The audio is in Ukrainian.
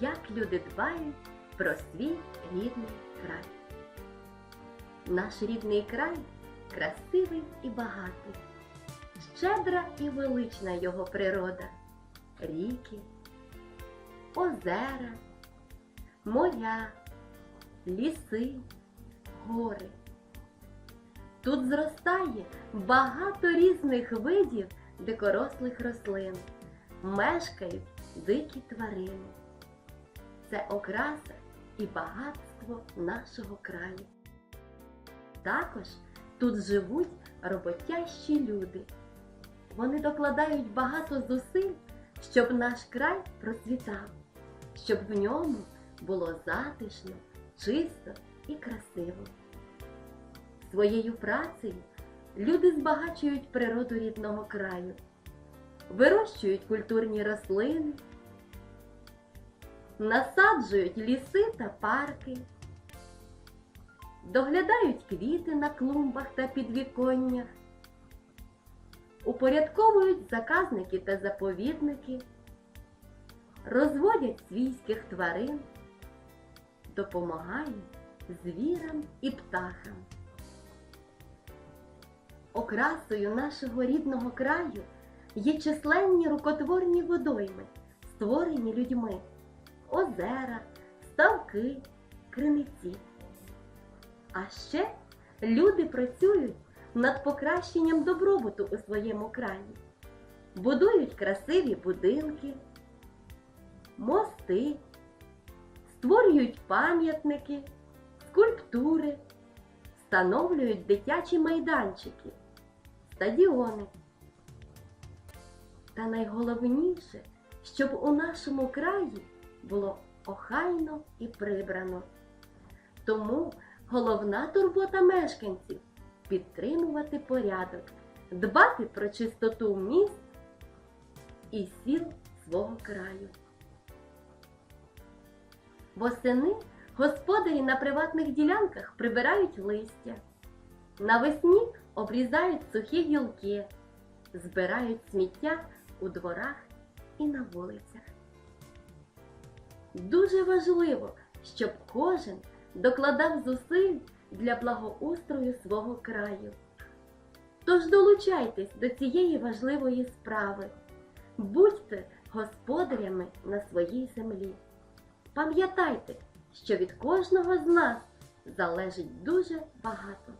як люди дбають про свій рідний край. Наш рідний край красивий і багатий, щедра і велична його природа, ріки, озера, моря, ліси, гори. Тут зростає багато різних видів дикорослих рослин, мешкають дикі тварини. Це окраса і багатство нашого краю. Також тут живуть роботящі люди. Вони докладають багато зусиль, щоб наш край процвітав, щоб в ньому було затишно, чисто і красиво. Своєю працею люди збагачують природу рідного краю, вирощують культурні рослини, насаджують ліси та парки, доглядають квіти на клумбах та підвіконнях, упорядковують заказники та заповідники, розводять свійських тварин, допомагають звірам і птахам. Окрасою нашого рідного краю є численні рукотворні водойми, створені людьми, озера, ставки, криниці. А ще люди працюють над покращенням добробуту у своєму краї, будують красиві будинки, мости, створюють пам'ятники, скульптури, встановлюють дитячі майданчики, стадіони. Та найголовніше, щоб у нашому краї було охайно і прибрано. Тому головна турбота мешканців підтримувати порядок, дбати про чистоту міст і сіл свого краю. Восени господарі на приватних ділянках прибирають листя. Навесні обрізають сухі гілки, збирають сміття у дворах і на вулицях. Дуже важливо, щоб кожен докладав зусиль для благоустрою свого краю. Тож долучайтесь до цієї важливої справи, будьте господарями на своїй землі. Пам'ятайте, що від кожного з нас залежить дуже багато.